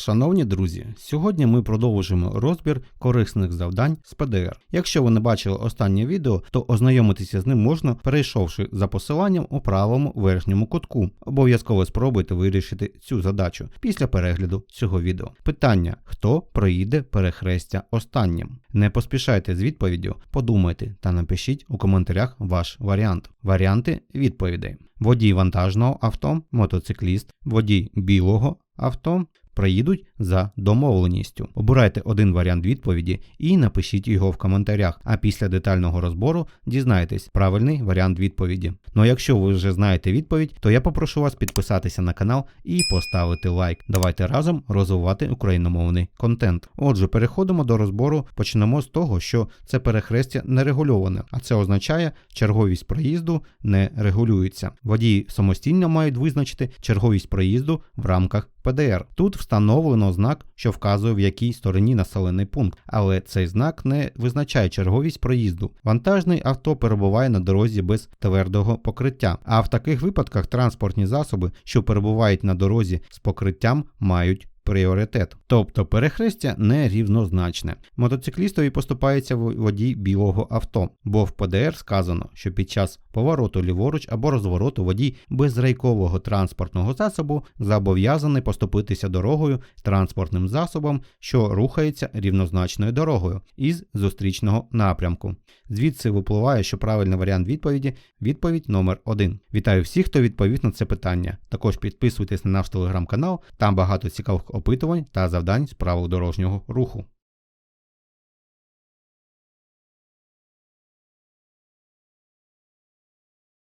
Шановні друзі, сьогодні ми продовжуємо розбір корисних завдань з ПДР. Якщо ви не бачили останнє відео, то ознайомитися з ним можна, перейшовши за посиланням у правому верхньому кутку. Обов'язково спробуйте вирішити цю задачу після перегляду цього відео. Питання: хто проїде перехрестя останнім? Не поспішайте з відповіддю, подумайте та напишіть у коментарях ваш варіант. Варіанти відповідей: водій вантажного авто, мотоцикліст, водій білого авто проїдуть за домовленістю. Обирайте один варіант відповіді і напишіть його в коментарях. А після детального розбору дізнайтесь правильний варіант відповіді. Ну а якщо ви вже знаєте відповідь, то я попрошу вас підписатися на канал і поставити лайк. Давайте разом розвивати україномовний контент. Отже, переходимо до розбору. Почнемо з того, що це перехрестя не регульоване, а це означає, черговість проїзду не регулюється. Водії самостійно мають визначити черговість проїзду в рамках ПДР. Тут встановлено знак, що вказує в якій стороні населений пункт, але цей знак не визначає черговість проїзду. Вантажний авто перебуває на дорозі без твердого покриття. А в таких випадках транспортні засоби, що перебувають на дорозі з покриттям, мають пріоритет. Тобто перехрестя не рівнозначне. Мотоциклістові поступається водій білого авто, бо в ПДР сказано, що під час повороту ліворуч або розвороту водій безрейкового транспортного засобу зобов'язаний поступитися дорогою транспортним засобом, що рухається рівнозначною дорогою із зустрічного напрямку. Звідси випливає, що правильний варіант відповіді відповідь номер 1. Вітаю всіх, хто відповів на це питання. Також підписуйтесь на наш телеграм-канал, там багато цікавих опитувань та завдань з правил дорожнього руху.